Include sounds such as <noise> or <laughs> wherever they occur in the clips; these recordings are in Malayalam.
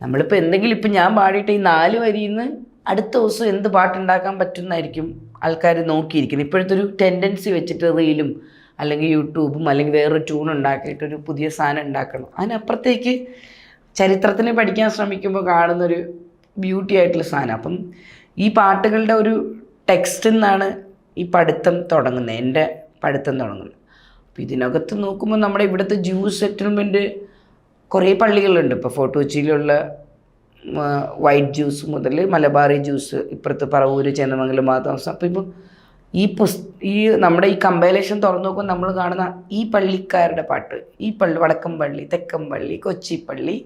നമ്മളിപ്പോൾ എന്തെങ്കിലും ഇപ്പം ഞാൻ പാടിയിട്ട് ഈ നാല് വരിയിൽ നിന്ന് അടുത്ത ദിവസം എന്ത് പാട്ടുണ്ടാക്കാൻ പറ്റുന്നതായിരിക്കും ആൾക്കാർ നോക്കിയിരിക്കുന്നത്. ഇപ്പോഴത്തെ ഒരു ടെൻഡൻസി വെച്ചിട്ട് റീലും അല്ലെങ്കിൽ യൂട്യൂബും അല്ലെങ്കിൽ വേറൊരു ട്യൂൺ ഉണ്ടാക്കിയിട്ട് ഒരു പുതിയ സാധനം ഉണ്ടാക്കണം. അതിനപ്പുറത്തേക്ക് ചരിത്രത്തിനെ പഠിക്കാൻ ശ്രമിക്കുമ്പോൾ കാണുന്നൊരു ബ്യൂട്ടി ആയിട്ടുള്ള സാധനം. അപ്പം ഈ പാട്ടുകളുടെ ഒരു ടെക്സ്റ്റിൽ നിന്നാണ് ഈ പഠിത്തം തുടങ്ങുന്നത്. എന്റെ പഠിത്തം തുടങ്ങുന്നത്. അപ്പോൾ ഇതിനകത്ത് നോക്കുമ്പോൾ നമ്മുടെ ഇവിടുത്തെ ജ്യൂസ് സെറ്റിൽമെന്റ് കുറേ പള്ളികളുണ്ട്. ഇപ്പോൾ ഫോർട്ട് കൊച്ചിയിലുള്ള വൈറ്റ് ജ്യൂസ് മുതൽ മലബാറി ജ്യൂസ് ഇപ്പുറത്ത് പറവൂര് ചേന്നമംഗലം മാതാംസം. അപ്പോൾ ഇപ്പോൾ ഈ പുസ് ഈ നമ്മുടെ ഈ കമ്പൈലേഷൻ തുറന്നു നോക്കുമ്പോൾ നമ്മൾ കാണുന്ന ഈ പള്ളിക്കാരുടെ പാട്ട് ഈ പള്ളി വടക്കം പള്ളി തെക്കം പള്ളി കൊച്ചി പള്ളി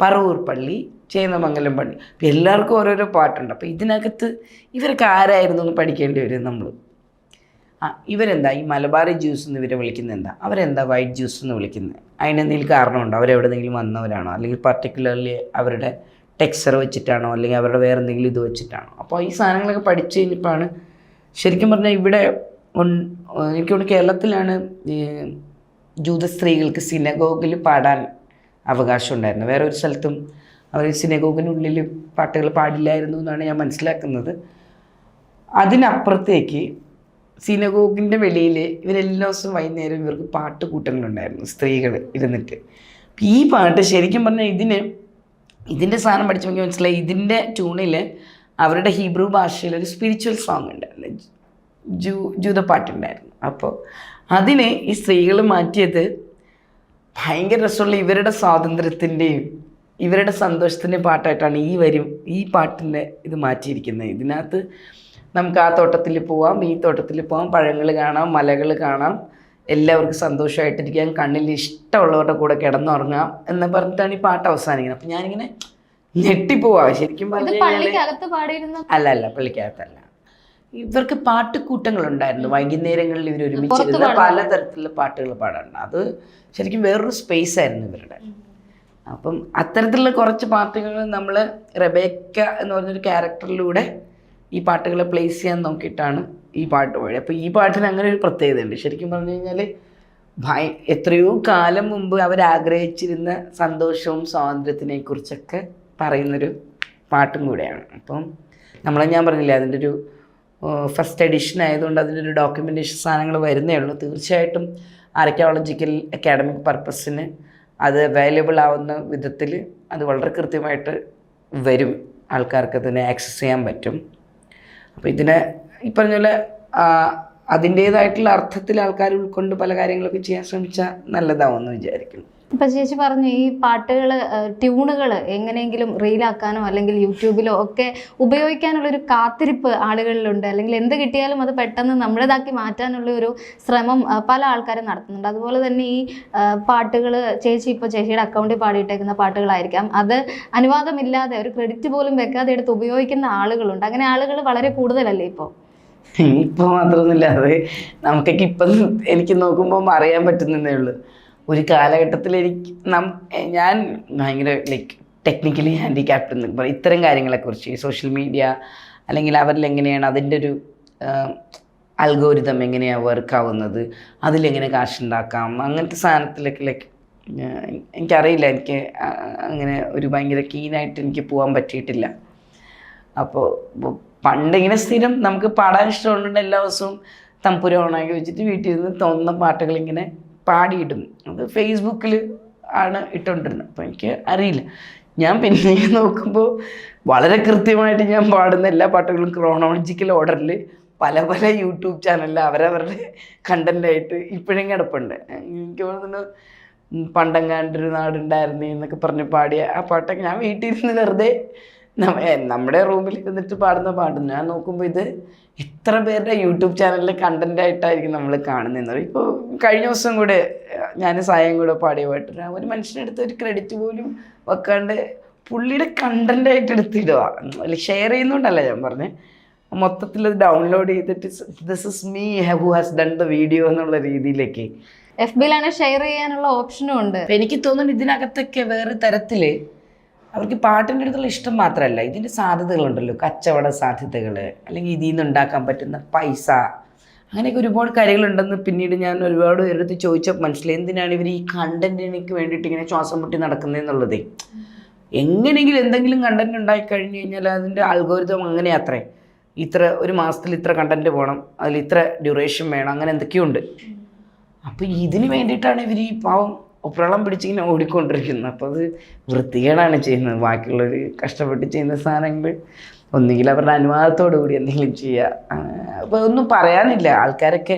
പറവൂർ പള്ളി ചേന്നമംഗലം പള്ളി. എല്ലാവർക്കും ഓരോരോ പാട്ടുണ്ട്. അപ്പോൾ ഇതിനകത്ത് ഇവരൊക്കെ ആരായിരുന്നു എന്ന് പഠിക്കേണ്ടി വരും നമ്മൾ? ആ ഇവരെന്താ? ഈ മലബാറി ജ്യൂസ് എന്ന് ഇവരെ വിളിക്കുന്നത് എന്താ? അവരെന്താ വൈറ്റ് ജ്യൂസ് എന്ന് വിളിക്കുന്നത്? അതിനെന്തെങ്കിലും കാരണമുണ്ടോ? അവരെവിടെന്നെങ്കിലും വന്നവരാണോ? അല്ലെങ്കിൽ പർട്ടിക്കുലർലി അവരുടെ ടെക്സ്ചർ വെച്ചിട്ടാണോ? അല്ലെങ്കിൽ അവരുടെ വേറെ എന്തെങ്കിലും ഇത് വെച്ചിട്ടാണോ? അപ്പോൾ ഈ സാധനങ്ങളൊക്കെ പഠിച്ചു കഴിഞ്ഞപ്പോഴാണ് ശരിക്കും പറഞ്ഞാൽ ഇവിടെ എനിക്കിവിടെ കേരളത്തിലാണ് ജൂത സ്ത്രീകൾക്ക് സിനഗോഗിൽ പാടാൻ അവകാശം ഉണ്ടായിരുന്നു വേറെ ഒരു സ്ഥലത്തും അവർ സിനഗോഗിനുള്ളിൽ പാട്ടുകൾ പാടില്ലായിരുന്നു എന്നാണ് ഞാൻ മനസ്സിലാക്കുന്നത്. അതിനപ്പുറത്തേക്ക് സിനഗോഗിന്റെ വെളിയിൽ ഇവരെല്ലാ ദിവസവും വൈകുന്നേരം ഇവർക്ക് പാട്ട് കൂട്ടങ്ങളുണ്ടായിരുന്നു സ്ത്രീകൾ ഇരുന്നിട്ട്. ഈ പാട്ട് ശരിക്കും പറഞ്ഞാൽ ഇതിന് ഇതിന്റെ സാധനം പഠിച്ചു നോക്കി മനസ്സിലായി ഇതിന്റെ ട്യൂണിൽ അവരുടെ ഹീബ്രു ഭാഷയിൽ ഒരു സ്പിരിച്വൽ സോങ് ഉണ്ടായിരുന്നു. ജൂ ജൂതപ്പാട്ടുണ്ടായിരുന്നു അപ്പോൾ അതിനെ ഈ സ്ത്രീകൾ മാറ്റിയത് ഭയങ്കര രസമുള്ള ഇവരുടെ സ്വാതന്ത്ര്യത്തിന്റെയും ഇവരുടെ സന്തോഷത്തിന്റെ പാട്ടായിട്ടാണ് ഈ വരും ഈ പാട്ടിന്റെ ഇത് മാറ്റിയിരിക്കുന്നത്. ഇതിനകത്ത് നമുക്ക് ആ തോട്ടത്തിൽ പോവാം ഈ തോട്ടത്തിൽ പോവാം പഴങ്ങൾ കാണാം മലകൾ കാണാം. എല്ലാവർക്കും സന്തോഷമായിട്ടിരിക്കാം. കണ്ണിൽ ഇഷ്ടമുള്ളവരുടെ കൂടെ കിടന്നുറങ്ങാം എന്ന് പറഞ്ഞിട്ടാണ് ഈ പാട്ട് അവസാനിക്കുന്നത്. അപ്പം ഞാനിങ്ങനെ ഞെട്ടിപ്പോവാ. ശരിക്കും പറഞ്ഞു കഴിഞ്ഞാൽ അല്ല അല്ല പള്ളിക്കകത്തല്ല. ഇവർക്ക് പാട്ടുകൂട്ടങ്ങളുണ്ടായിരുന്നു. വൈകുന്നേരങ്ങളിൽ ഇവർ ഒരുമിച്ച് പലതരത്തിലുള്ള പാട്ടുകൾ പാടാറുണ്ട്. അത് ശരിക്കും വേറൊരു സ്പേസ് ആയിരുന്നു ഇവരുടെ. അപ്പം അത്തരത്തിലുള്ള കുറച്ച് പാട്ടുകൾ നമ്മൾ റെബേക്ക എന്ന് പറഞ്ഞൊരു ക്യാരക്ടറിലൂടെ ഈ പാട്ടുകളെ പ്ലേസ് ചെയ്യാൻ നോക്കിയിട്ടാണ് ഈ പാട്ട് പാടി അപ്പോൾ ഈ പാട്ടിന് അങ്ങനെ ഒരു പ്രത്യേകതയുണ്ട് ശരിക്കും പറഞ്ഞു കഴിഞ്ഞാൽ ഭയ എത്രയോ കാലം മുമ്പ് അവരാഗ്രഹിച്ചിരുന്ന സന്തോഷവും സ്വാതന്ത്ര്യത്തിനെ കുറിച്ചൊക്കെ പറയുന്നൊരു പാട്ടും കൂടെയാണ്. അപ്പം നമ്മളെ ഞാൻ പറഞ്ഞില്ലേ അതിന്റെ ഒരു ഫസ്റ്റ് എഡിഷൻ ആയതുകൊണ്ട് അതിന്റെ ഒരു ഡോക്യുമെന്റേഷൻ സാധനങ്ങൾ വരുന്നേ ഉള്ളൂ. തീർച്ചയായിട്ടും ആർക്കിയോളജിക്കൽ അക്കാഡമിക് പർപ്പസിന് അത് അവൈലബിൾ ആവുന്ന വിധത്തിൽ അത് വളരെ കൃത്യമായിട്ട് വരും. ആൾക്കാർക്ക് അതിനെ ആക്സസ് ചെയ്യാൻ പറ്റും. അപ്പോൾ ഇതിനെ ഈ പറഞ്ഞ പോലെ അതിന്റേതായിട്ടുള്ള അർത്ഥത്തിൽ ആൾക്കാർ ഉൾക്കൊണ്ട് പല കാര്യങ്ങളൊക്കെ ചെയ്യാൻ ശ്രമിച്ചാൽ നല്ലതാവുമെന്ന് വിചാരിക്കുന്നു. ഇപ്പൊ ചേച്ചി പറഞ്ഞു ഈ പാട്ടുകൾ ട്യൂണുകൾ എങ്ങനെയെങ്കിലും റീലാക്കാനോ അല്ലെങ്കിൽ യൂട്യൂബിലോ ഒക്കെ ഉപയോഗിക്കാനുള്ള ഒരു കാത്തിരിപ്പ് ആളുകളിലുണ്ട്. അല്ലെങ്കിൽ എന്ത് കിട്ടിയാലും അത് പെട്ടെന്ന് നമ്മുടേതാക്കി മാറ്റാനുള്ള ഒരു ശ്രമം പല ആൾക്കാരും നടത്തുന്നുണ്ട്. അതുപോലെ തന്നെ ഈ പാട്ടുകൾ ചേച്ചി ഇപ്പോൾ ചേച്ചിയുടെ അക്കൗണ്ടിൽ പാടിയിട്ടേക്കുന്ന പാട്ടുകളായിരിക്കാം. അത് അനുവാദമില്ലാതെ ഒരു ക്രെഡിറ്റ് പോലും വെക്കാതെ എടുത്ത് ഉപയോഗിക്കുന്ന ആളുകളുണ്ട്. അങ്ങനെ ആളുകൾ വളരെ കൂടുതലല്ലേ ഇപ്പോൾ ഇപ്പോൾ മാത്രമൊന്നുമില്ല. അത് നമുക്കൊക്കെ ഇപ്പം എനിക്ക് നോക്കുമ്പോൾ അറിയാൻ പറ്റുന്നതേ ഉള്ളൂ. ഒരു കാലഘട്ടത്തിൽ എനിക്ക് നം ഞാൻ ഭയങ്കര ലൈക്ക് ടെക്നിക്കലി ഹാൻഡിക്യാപ്റ്റ് എന്ന് പറയും. ഇത്തരം കാര്യങ്ങളെക്കുറിച്ച് സോഷ്യൽ മീഡിയ അല്ലെങ്കിൽ അവരിൽ എങ്ങനെയാണ് അതിന്റെ ഒരു അൽഗോരിതം എങ്ങനെയാണ് വർക്ക് ആവുന്നത് അതിലെങ്ങനെ കാശുണ്ടാക്കാം അങ്ങനത്തെ സാധനത്തിലൊക്കെ ലൈക്ക് എനിക്കറിയില്ല. എനിക്ക് അങ്ങനെ ഒരു ഭയങ്കര കീനായിട്ട് എനിക്ക് പോകാൻ പറ്റിയിട്ടില്ല. അപ്പോൾ പണ്ടിങ്ങനെ സ്ഥിരം നമുക്ക് പാടാൻ ഇഷ്ടമുള്ളത് എല്ലാ ദിവസവും തമ്പുര ഓണാക്കി വെച്ചിട്ട് വീട്ടിൽ നിന്ന് തോന്നുന്ന പാട്ടുകൾ ഇങ്ങനെ പാടിയിടും. അത് ഫേസ്ബുക്കിൽ ആണ് ഇട്ടുകൊണ്ടിരുന്നത് അപ്പോൾ എനിക്ക് അറിയില്ല. ഞാൻ പിന്നെ <laughs> നോക്കുമ്പോൾ വളരെ കൃത്യമായിട്ട് ഞാൻ പാടുന്ന എല്ലാ പാട്ടുകളും ക്രോണോളജിക്കൽ ഓർഡറിൽ പല പല യൂട്യൂബ് ചാനലിൽ അവരവരുടെ കണ്ടന്റായിട്ട് ഇപ്പോഴും കിടപ്പുണ്ട്. എനിക്ക് തോന്നുന്നു പണ്ടങ്ങാണ്ടൊരു നാടുണ്ടായിരുന്നേ എന്നൊക്കെ പറഞ്ഞ് പാടിയ ആ പാട്ടൊക്കെ ഞാൻ വീട്ടിൽ ഇരുന്ന് വെറുതെ നമ്മുടെ റൂമിൽ ഇരുന്നിട്ട് പാടുന്ന പാട്ട്. ഞാൻ നോക്കുമ്പോൾ ഇത് എത്ര പേരുടെ യൂട്യൂബ് ചാനലിലെ കണ്ടന്റ് ആയിട്ടായിരിക്കും നമ്മൾ കാണുന്നത്. ഇപ്പോൾ കഴിഞ്ഞ ദിവസം കൂടെ ഞാൻ സായം കൂടെ പാടിയ പാട്ട് ഒരു- മനുഷ്യനെടുത്ത് ഒരു ക്രെഡിറ്റ് പോലും വെക്കാണ്ട് പുള്ളിയുടെ കണ്ടന്റ് ആയിട്ട് എടുത്തിടുക അല്ലെങ്കിൽ ഷെയർ ചെയ്യുന്നുണ്ടല്ല ഞാൻ പറഞ്ഞത് മൊത്തത്തിൽ അത് ഡൗൺലോഡ് ചെയ്തിട്ട് this is me who has done the video എന്നുള്ള രീതിയിലേക്ക്. എഫ് ബിയിലാണ് ഷെയർ ചെയ്യാനുള്ള ഓപ്ഷനും ഉണ്ട്. എനിക്ക് തോന്നുന്നു ഇതിനകത്തൊക്കെ വേറെ തരത്തിൽ അവർക്ക് പാട്ടിന്റെ അടുത്തുള്ള ഇഷ്ടം മാത്രമല്ല ഇതിന്റെ സാധ്യതകളുണ്ടല്ലോ കച്ചവട സാധ്യതകൾ അല്ലെങ്കിൽ ഇതിൽ നിന്ന് ഉണ്ടാക്കാൻ പറ്റുന്ന പൈസ. അങ്ങനെയൊക്കെ ഒരുപാട് കാര്യങ്ങളുണ്ടെന്ന് പിന്നീട് ഞാൻ ഒരുപാട് പേരടുത്ത് ചോദിച്ചപ്പോൾ മനസ്സിലായി. എന്തിനാണ് ഇവർ ഈ കണ്ടന്റിനേക്ക് വേണ്ടിയിട്ട് ഇങ്ങനെ ശ്വാസം മുട്ടി നടക്കുന്നതെന്നുള്ളതേ എങ്ങനെയെങ്കിലും എന്തെങ്കിലും കണ്ടന്റ് ഉണ്ടായി കഴിഞ്ഞ് കഴിഞ്ഞാൽ അതിന്റെ അൽഗോരിതം അങ്ങനെ അത്രേ. ഇത്ര ഒരു മാസത്തിൽ ഇത്ര കണ്ടന്റ് പോകണം അതിൽ ഇത്ര ഡ്യൂറേഷൻ വേണം അങ്ങനെ എന്തൊക്കെയുണ്ട് അപ്പോൾ ഇതിന് വേണ്ടിയിട്ടാണ് ഇവർ ഈ പാവം ഒപ്രളം പിടിച്ചിങ്ങനെ ഓടിക്കൊണ്ടിരിക്കുന്നു. അപ്പോൾ അത് വൃത്തികേടാണ് ചെയ്യുന്നത്. ബാക്കിയുള്ളവർ കഷ്ടപ്പെട്ട് ചെയ്യുന്ന സാധനങ്ങൾ ഒന്നുകിൽ അവരുടെ അനുവാദത്തോടു കൂടി എന്തെങ്കിലും ചെയ്യുക അപ്പോൾ ഒന്നും പറയാനില്ല. ആൾക്കാരൊക്കെ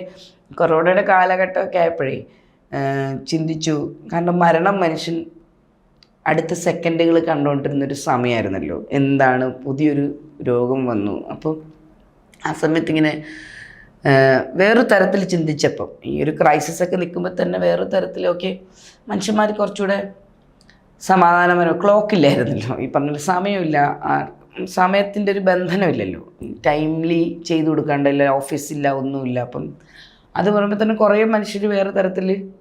കൊറോണയുടെ കാലഘട്ടമൊക്കെ ആയപ്പോഴേ ചിന്തിച്ചു. കാരണം മരണം മനുഷ്യൻ അടുത്ത സെക്കൻഡുകൾ കണ്ടുകൊണ്ടിരുന്നൊരു സമയമായിരുന്നല്ലോ. എന്താണ് പുതിയൊരു രോഗം വന്നു. അപ്പോൾ ആ സമയത്ത് ഇങ്ങനെ വേറൊരു തരത്തിൽ ചിന്തിച്ചപ്പം. ഈ ഒരു ക്രൈസിസ് ഒക്കെ നിൽക്കുമ്പോൾ തന്നെ വേറൊരു തരത്തിലൊക്കെ മനുഷ്യന്മാർ കുറച്ചുകൂടെ സമാധാനപരം ക്ലോക്ക് ഇല്ലായിരുന്നല്ലോ. ഈ പറഞ്ഞ സമയമില്ല. സമയത്തിന്റെ ഒരു ബന്ധനമില്ലല്ലോ. ടൈംലി ചെയ്തു കൊടുക്കാണ്ടല്ല ഓഫീസില്ല ഒന്നുമില്ല. അപ്പം അത് പറയുമ്പോൾ തന്നെ കുറേ മനുഷ്യർ വേറെ തരത്തിൽ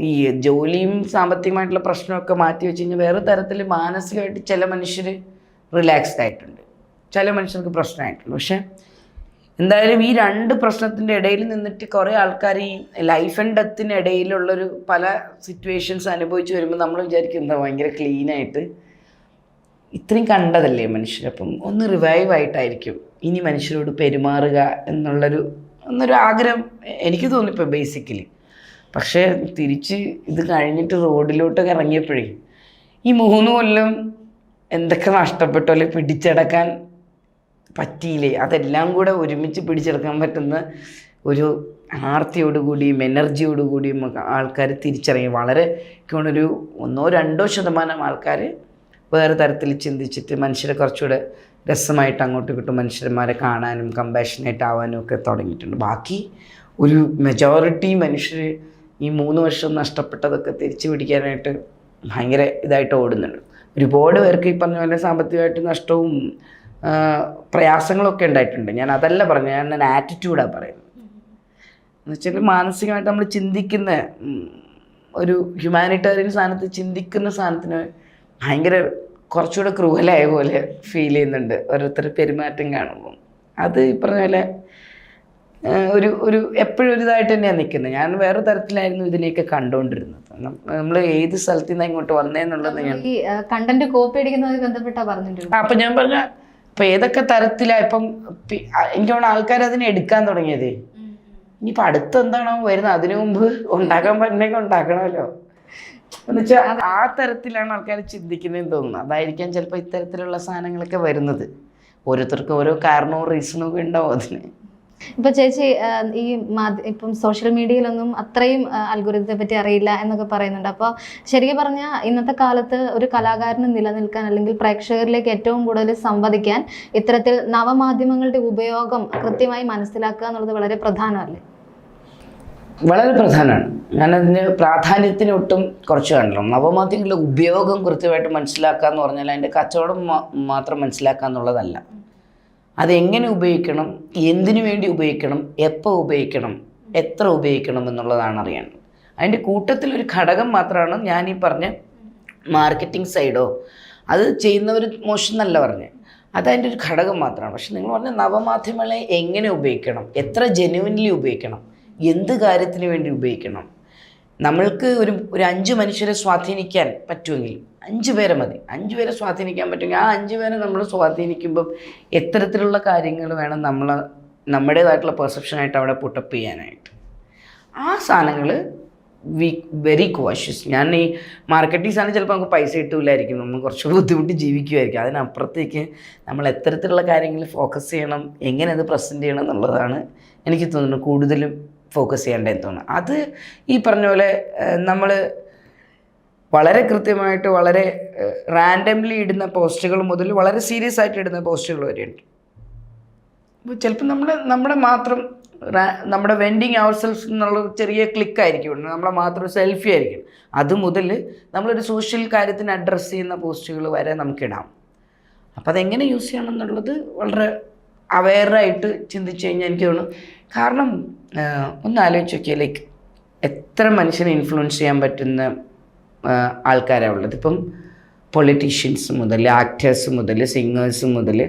ഈ ജോലിയും സാമ്പത്തികമായിട്ടുള്ള പ്രശ്നമൊക്കെ മാറ്റി വെച്ച് കഴിഞ്ഞാൽ വേറെ തരത്തിൽ മാനസികമായിട്ട് ചില മനുഷ്യർ റിലാക്സ്ഡ് ആയിട്ടുണ്ട്. ചില മനുഷ്യർക്ക് പ്രശ്നമായിട്ടുണ്ട്. പക്ഷേ എന്തായാലും ഈ രണ്ട് പ്രശ്നത്തിന്റെ ഇടയിൽ നിന്നിട്ട് കുറേ ആൾക്കാർ ഈ ലൈഫ് ആൻഡ് ഡെത്തിന് ഇടയിലുള്ളൊരു പല സിറ്റുവേഷൻസ് അനുഭവിച്ച് വരുമ്പോൾ നമ്മൾ വിചാരിക്കും എന്താ ഭയങ്കര ക്ലീനായിട്ട് ഇത്രയും കണ്ടതല്ലേ മനുഷ്യരപ്പം ഒന്ന് റിവൈവ് ആയിട്ടായിരിക്കും ഇനി മനുഷ്യരോട് പെരുമാറുക എന്നുള്ളൊരു എന്നൊരു ആഗ്രഹം എനിക്ക് തോന്നിപ്പോൾ ബേസിക്കലി പക്ഷേ തിരിച്ച് ഇത് കഴിഞ്ഞിട്ട് റോഡിലോട്ടൊക്കെ ഇറങ്ങിയപ്പോഴേ ഈ മൂന്ന് കൊല്ലം എന്തൊക്കെ നഷ്ടപ്പെട്ടു അല്ലെങ്കിൽ പിടിച്ചടക്കാൻ പറ്റിയില്ലേ? അതെല്ലാം കൂടെ ഒരുമിച്ച് പിടിച്ചെടുക്കാൻ പറ്റുന്ന ഒരു ആർത്തിയോടുകൂടിയും എനർജിയോടുകൂടിയും ആൾക്കാർ തിരിച്ചറിയും. വളരെ ഒരു ഒന്നോ രണ്ടോ ശതമാനം ആൾക്കാർ വേറെ തരത്തിൽ ചിന്തിച്ചിട്ട് മനുഷ്യരെ കുറച്ചുകൂടെ രസമായിട്ട് അങ്ങോട്ട് കിട്ടും മനുഷ്യന്മാരെ കാണാനും കമ്പാഷനേറ്റ് ആവാനും ഒക്കെ തുടങ്ങിയിട്ടുണ്ട്. ബാക്കി ഒരു മെജോറിറ്റി മനുഷ്യർ ഈ മൂന്ന് വർഷം നഷ്ടപ്പെട്ടതൊക്കെ തിരിച്ചു പിടിക്കാനായിട്ട് ഭയങ്കര ഇതായിട്ട് ഓടുന്നുണ്ട്. ഒരുപാട് പേർക്ക് ഈ പറഞ്ഞ പോലെ സാമ്പത്തികമായിട്ട് നഷ്ടവും പ്രയാസങ്ങളൊക്കെ ഉണ്ടായിട്ടുണ്ട്. ഞാൻ അതല്ല പറഞ്ഞു ഞാൻ ആറ്റിറ്റ്യൂഡാണ് പറയുന്നത്. എന്ന് വെച്ചാൽ മാനസികമായിട്ട് നമ്മൾ ചിന്തിക്കുന്ന ഒരു ഹ്യൂമാനിറ്റേറിയൻ സാധനത്തിൽ ചിന്തിക്കുന്ന സാധനത്തിന് ഭയങ്കര കുറച്ചുകൂടെ ക്രൂഹലായ പോലെ ഫീൽ ചെയ്യുന്നുണ്ട്. ഓരോരുത്തരുടെ പെരുമാറ്റം കാണുമ്പോൾ അത് ഈ പറഞ്ഞ പോലെ ഒരു ഒരു എപ്പോഴും ഒരു ഇതായിട്ട് തന്നെയാണ് നിൽക്കുന്നത്. ഞാൻ വേറെ തരത്തിലായിരുന്നു ഇതിനെയൊക്കെ കണ്ടുകൊണ്ടിരുന്നത്. നമ്മൾ ഏത് സ്ഥലത്തു നിന്നാണ് ഇങ്ങോട്ട് വന്നേന്നുള്ളത് ഞാൻ കണ്ടന്റ് കോപ്പി അടിക്കുന്നതുമായി ബന്ധപ്പെട്ടാ പറഞ്ഞിട്ടുണ്ട്. അപ്പൊ ഞാൻ പറഞ്ഞ ഇപ്പൊ ഏതൊക്കെ തരത്തിലാ ഇപ്പം എനിക്ക് തോന്നുന്നു ആൾക്കാർ അതിനെ എടുക്കാൻ തുടങ്ങിയത്. ഇനിയിപ്പോ അടുത്ത് എന്താണോ വരുന്നത്? അതിനു മുമ്പ് ഉണ്ടാക്കാൻ പറ്റുന്നെങ്കിൽ ഉണ്ടാക്കണമല്ലോ. എന്നുവെച്ചാൽ ആ തരത്തിലാണ് ആൾക്കാർ ചിന്തിക്കുന്നതെന്ന് തോന്നുന്നു. അതായിരിക്കാം ചിലപ്പോൾ ഇത്തരത്തിലുള്ള സാധനങ്ങളൊക്കെ വരുന്നത്. ഓരോരുത്തർക്കും ഓരോ കാരണവും റീസണും ഒക്കെ ഉണ്ടാവും അതിന്. ഇപ്പൊ ചേച്ചി ഈ ഇപ്പം സോഷ്യൽ മീഡിയയിലൊന്നും അത്രയും അൽഗുരുത്തെ പറ്റി അറിയില്ല എന്നൊക്കെ പറയുന്നുണ്ട്. അപ്പോൾ ശരിക്കും പറഞ്ഞാൽ ഇന്നത്തെ കാലത്ത് ഒരു കലാകാരന് നിലനിൽക്കാൻ അല്ലെങ്കിൽ പ്രേക്ഷകരിലേക്ക് ഏറ്റവും കൂടുതൽ സംവദിക്കാൻ ഇത്തരത്തിൽ നവമാധ്യമങ്ങളുടെ ഉപയോഗം കൃത്യമായി മനസ്സിലാക്കുക എന്നുള്ളത് വളരെ പ്രധാനമല്ലേ? വളരെ പ്രധാനമാണ്. ഞാനതിന് പ്രാധാന്യത്തിന് ഒട്ടും കുറച്ച് കാണില്ല നവമാധ്യമങ്ങളുടെ ഉപയോഗം കൃത്യമായിട്ട് മനസ്സിലാക്കുക എന്ന് പറഞ്ഞാൽ അതിന്റെ കച്ചവടം മാത്രം മനസ്സിലാക്കുക എന്നുള്ളതല്ല അതെങ്ങനെ ഉപയോഗിക്കണം? എന്തിനു വേണ്ടി ഉപയോഗിക്കണം? എപ്പോൾ ഉപയോഗിക്കണം? എത്ര ഉപയോഗിക്കണം എന്നുള്ളതാണ് അറിയേണ്ടത്. അതിന്റെ കൂട്ടത്തിൽ ഒരു ഘടകം മാത്രമാണ് ഞാൻ ഈ പറഞ്ഞ മാർക്കറ്റിംഗ് സൈഡോ അത് ചെയ്യുന്നവർ മോശം എന്നല്ല പറഞ്ഞ് അതതിന്റെ ഒരു ഘടകം മാത്രമാണ്. പക്ഷെ നിങ്ങൾ പറഞ്ഞ നവമാധ്യമങ്ങളെ എങ്ങനെ ഉപയോഗിക്കണം? എത്ര ജെനുവിൻലി ഉപയോഗിക്കണം? എന്ത് കാര്യത്തിന് വേണ്ടി ഉപയോഗിക്കണം? നമ്മൾക്ക് ഒരു ഒരു അഞ്ച് മനുഷ്യരെ സ്വാധീനിക്കാൻ പറ്റുമെങ്കിൽ അഞ്ച് പേരെ മതി. അഞ്ച് പേരെ സ്വാധീനിക്കാൻ പറ്റുമെങ്കിൽ ആ അഞ്ച് പേരെ നമ്മൾ സ്വാധീനിക്കുമ്പം എത്തരത്തിലുള്ള കാര്യങ്ങൾ വേണം നമ്മൾ നമ്മുടേതായിട്ടുള്ള പെർസെപ്ഷനായിട്ട് അവിടെ പുട്ടപ്പ് ചെയ്യാനായിട്ട്. ആ സാധനങ്ങൾ വി വെരി കോഷ്യസ് ഞാൻ ഈ മാർക്കറ്റിംഗ് സാധനം ചിലപ്പോൾ നമുക്ക് പൈസ കിട്ടില്ലായിരിക്കും നമ്മൾ കുറച്ച് ബുദ്ധിമുട്ട് ജീവിക്കുമായിരിക്കും അതിനപ്പുറത്തേക്ക് നമ്മൾ എത്തരത്തിലുള്ള കാര്യങ്ങൾ ഫോക്കസ് ചെയ്യണം. എങ്ങനെ അത് പ്രസന്റ് ചെയ്യണം എന്നുള്ളതാണ് എനിക്ക് തോന്നുന്നത് കൂടുതലും ഫോക്കസ് ചെയ്യേണ്ടതെന്ന് തോന്നുന്നു അത് ഈ പറഞ്ഞ പോലെ നമ്മൾ വളരെ കൃത്യമായിട്ട് വളരെ റാൻഡംലി ഇടുന്ന പോസ്റ്റുകൾ മുതൽ വളരെ സീരിയസ് ആയിട്ട് ഇടുന്ന പോസ്റ്റുകൾ വരെയുണ്ട്. അപ്പോൾ ചിലപ്പോൾ നമ്മുടെ നമ്മുടെ മാത്രം നമ്മുടെ വെൻഡിങ് അവർ സെൽഫ് എന്നുള്ള ചെറിയ ക്ലിക്ക് ആയിരിക്കും. നമ്മളെ മാത്രം സെൽഫി ആയിരിക്കും. അത് മുതൽ നമ്മളൊരു സോഷ്യൽ കാര്യത്തിന് അഡ്രസ്സ് ചെയ്യുന്ന പോസ്റ്റുകൾ വരെ നമുക്കിടാം. അപ്പോൾ അതെങ്ങനെ യൂസ് ചെയ്യണം എന്നുള്ളത് വളരെ അവെയറായിട്ട് ചിന്തിച്ച് കഴിഞ്ഞാൽ എനിക്ക് തോന്നുന്നു. കാരണം ഒന്ന് ആലോചിച്ച് നോക്കിയാൽ ലൈക്ക് എത്ര മനുഷ്യനെ ഇൻഫ്ലുവൻസ് ചെയ്യാൻ പറ്റുന്ന ആൾക്കാരാണ് ഉള്ളത് ഇപ്പം പൊളിറ്റീഷ്യൻസ് മുതൽ ആക്ടേഴ്സ് മുതൽ സിംഗേഴ്സ് മുതൽ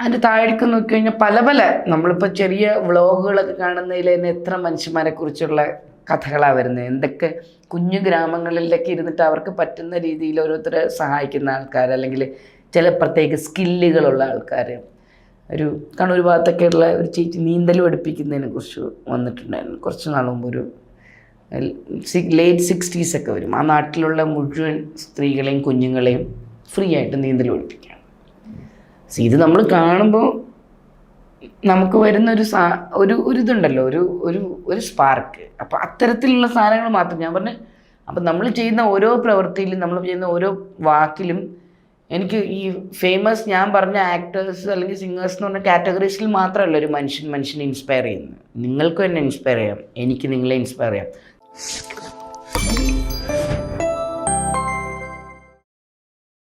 അതിന്റെ താഴേക്ക് നോക്കി കഴിഞ്ഞാൽ പല പല നമ്മളിപ്പോൾ ചെറിയ വ്ളോഗുകളൊക്കെ കാണുന്നതിൽ തന്നെ എത്ര മനുഷ്യന്മാരെ കുറിച്ചുള്ള കഥകളാണ് വരുന്നത്. എന്തൊക്കെ കുഞ്ഞു ഗ്രാമങ്ങളിലൊക്കെ ഇരുന്നിട്ട് അവർക്ക് പറ്റുന്ന രീതിയിൽ ഓരോരുത്തരെ സഹായിക്കുന്ന ആൾക്കാർ അല്ലെങ്കിൽ ചില പ്രത്യേക സ്കില്ലുകളുള്ള ആൾക്കാർ. ഒരു കണ്ണൂർ ഭാഗത്തൊക്കെയുള്ള ഒരു ചേച്ചി നീന്തൽ പഠിപ്പിക്കുന്നതിനെ കുറിച്ച് വന്നിട്ടുണ്ടായിരുന്നു. കുറച്ച് നാൾ മുമ്പ് ഒരു ലേറ്റ് സിക്സ്റ്റീസ് ഒക്കെ വരും. ആ നാട്ടിലുള്ള മുഴുവൻ സ്ത്രീകളെയും കുഞ്ഞുങ്ങളെയും ഫ്രീ ആയിട്ട് നീന്തൽ ഒഴിപ്പിക്കുകയാണ് ഇത് നമ്മൾ കാണുമ്പോൾ നമുക്ക് വരുന്ന ഒരു സാ ഒരു ഒരു ഇതുണ്ടല്ലോ ഒരു ഒരു ഒരു സ്പാർക്ക് അപ്പോൾ അത്തരത്തിലുള്ള സാധനങ്ങൾ മാത്രം ഞാൻ പറഞ്ഞു അപ്പം നമ്മൾ ചെയ്യുന്ന ഓരോ പ്രവൃത്തിയിലും നമ്മൾ ചെയ്യുന്ന ഓരോ വാക്കിലും എനിക്ക് ഈ ഫേമസ് ഞാൻ പറഞ്ഞ ആക്ടേഴ്സ് അല്ലെങ്കിൽ സിംഗേഴ്സ് എന്ന് പറഞ്ഞ കാറ്റഗറീസിൽ മാത്രമല്ല ഒരു മനുഷ്യൻ മനുഷ്യനെ ഇൻസ്പയർ ചെയ്യുന്നത്. നിങ്ങൾക്കും എന്നെ ഇൻസ്പയർ ചെയ്യാം. എനിക്ക് നിങ്ങളെ ഇൻസ്പയർ ചെയ്യാം. you